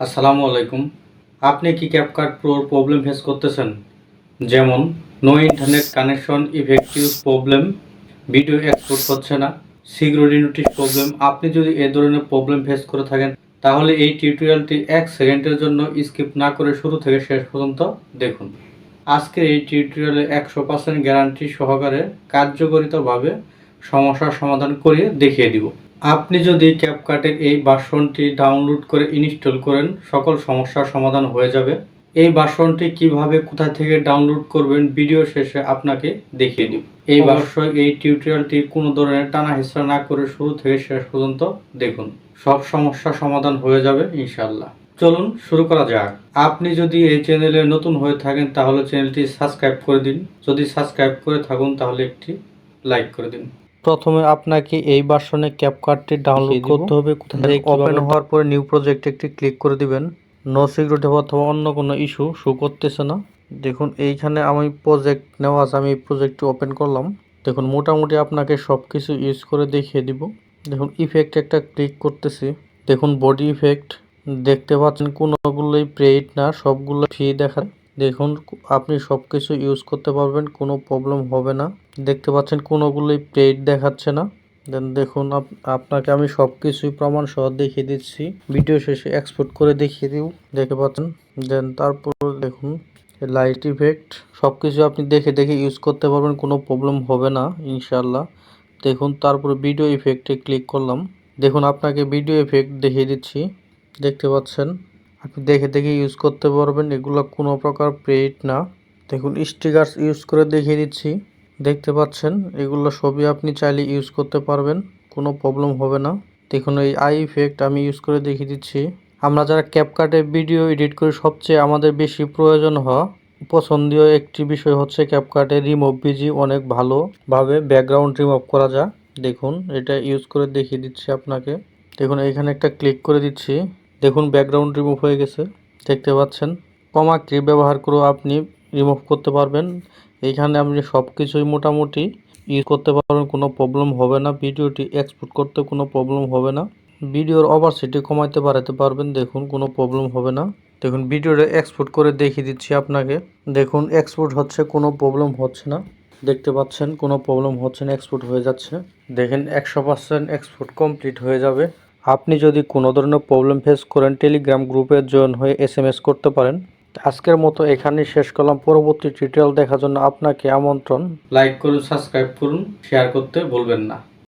আসসালামু আলাইকুম। আপনি কি ক্যাপকাট প্রোর প্রবলেম ফেস করতেছেন? যেমন no internet connection effective problem video export হচ্ছে না সিকিউরিটি নোটিশ প্রবলেম আপনি যদি এ ধরনের প্রবলেম ফেস করে থাকেন, তাহলে এই টিউটোরিয়ালটি এক সেকেন্ডের জন্য স্কিপ না করে শুরু থেকে শেষ পর্যন্ত দেখুন। আজকের এই টিউটোরিয়ালে একশো পার্সেন্ট গ্যারান্টি সহকারে কার্যকরিতভাবে সমস্যার সমাধান করে দেখিয়ে দিব। আপনি যদি ক্যাপকাটের এই বাসনটি ডাউনলোড করে ইনস্টল করেন সকল সমস্যার সমাধান হয়ে যাবে। এই বাসনটি কীভাবে কোথা থেকে ডাউনলোড করবেন ভিডিও শেষে আপনাকে দেখিয়ে দিব। এই ভার্সন এই টিউটোরিয়ালটি কোনো ধরনের টানা হিসা না করে শুরু থেকে শেষ পর্যন্ত দেখুন। সব সমস্যার সমাধান হয়ে যাবে ইনশাল্লাহ চলুন শুরু করা যাক। আপনি যদি এই চ্যানেলে নতুন হয়ে থাকেন তাহলে চ্যানেলটি সাবস্ক্রাইব করে দিন। যদি সাবস্ক্রাইব করে থাকুন তাহলে একটি লাইক করে দিন। প্রথমে আপনাকে এই ভার্সনে ক্যাপকার্টটি ডাউনলোড করতে হবে। ওপেন হওয়ার পরে নিউ প্রজেক্ট একটি ক্লিক করে দিবেন। নো সিকিউরিটি অথবা অন্য কোনো ইস্যু শো করতেছে না। দেখুন এইখানে আমি প্রজেক্ট নেওয়া আছে আমি এই প্রজেক্টটি ওপেন করলাম। দেখুন মোটামুটি আপনাকে সব কিছু ইউজ করে দেখিয়ে দিব। দেখুন ইফেক্ট একটা ক্লিক করতেছি। দেখুন বডি ইফেক্ট দেখতে পাচ্ছেন কোনোগুলোই প্রেইড না সবগুলো ফ্রি দেখায় দেখুন, আপনি সব কিছু ইউজ করতে পারবেন, কোনো প্রবলেম হবে না। দেখতে পাচ্ছেন, কোনোগুলোই পেইড দেখাচ্ছে না। দেন দেখুন, আপ- আপনাকে আমি সব কিছুই প্রমাণ সহ দেখিয়ে দিচ্ছি। ভিডিও শেষে এক্সপোর্ট করে দেখিয়ে দিব। দেখতে পাচ্ছেন? দেন তারপর দেখুন লাইট ইফেক্ট সব কিছু আপনি দেখে দেখে ইউজ করতে পারবেন, কোনো প্রবলেম হবে না ইনশাল্লাহ দেখুন, তারপরে ভিডিও ইফেক্টে ক্লিক করলাম। দেখুন, আপনাকে ভিডিও ইফেক্ট দেখিয়ে দিচ্ছি। দেখতে পাচ্ছেন? আপনি দেখে দেখে ইউজ করতে পারবেন। এগুলো কোনো প্রকার পেইড না। দেখুন স্টিকার্স ইউজ করে দেখিয়ে দিচ্ছি। দেখতে পাচ্ছেন, এগুলো সবই আপনি চাইলে ইউজ করতে পারবেন। কোনো প্রবলেম হবে না। দেখুন, এই আই ইফেক্ট আমি ইউজ করে দেখিয়ে দিচ্ছি। আমরা যারা ক্যাপকাটে ভিডিও এডিট করি সবচেয়ে আমাদের বেশি প্রয়োজন হওয়া পছন্দীয় একটি বিষয় হচ্ছে ক্যাপকাটে রিমুভ বিজি অনেক ভালোভাবে ব্যাকগ্রাউন্ড রিমুভ করা যায়। দেখুন, এটা ইউজ করে দেখিয়ে দিচ্ছি আপনাকে। দেখুন, এখানে একটা ক্লিক করে দিচ্ছি। দেখুন ব্যাকগ্রাউন্ড রিমুভ হয়ে গেছে, দেখতে পাচ্ছেন। কমা কি ব্যবহার করেও আপনি রিমুভ করতে পারবেন। এইখানে আপনি সব কিছুই মোটামুটি ইউজ করতে পারবেন, কোনো প্রবলেম হবে না। ভিডিওটি এক্সপোর্ট করতে কোনো প্রবলেম হবে না। ভিডিওর ওভারসিটি কমাইতে বাড়াতে পারবেন, দেখুন, কোনো প্রবলেম হবে না। দেখুন, ভিডিওটা এক্সপোর্ট করে দেখিয়ে দিচ্ছি আপনাকে। দেখুন এক্সপোর্ট হচ্ছে, কোনো প্রবলেম হচ্ছে না। দেখতে পাচ্ছেন, কোনো প্রবলেম হচ্ছে না এক্সপোর্ট হয়ে যাচ্ছে। দেখেন, একশো পার্সেন্ট এক্সপোর্ট কমপ্লিট হয়ে যাবে। আপনি যদি কোনো ধরনের প্রবলেম ফেস করেন টেলিগ্রাম গ্রুপে জয়েন হয়ে এস করতে পারেন। আজকের মতো এখানেই শেষ করলাম। পরবর্তী টিউটোরিয়াল দেখার জন্য আপনাকে আমন্ত্রণ। লাইক করুন সাবস্ক্রাইব করুন শেয়ার করতে ভুলবেন না।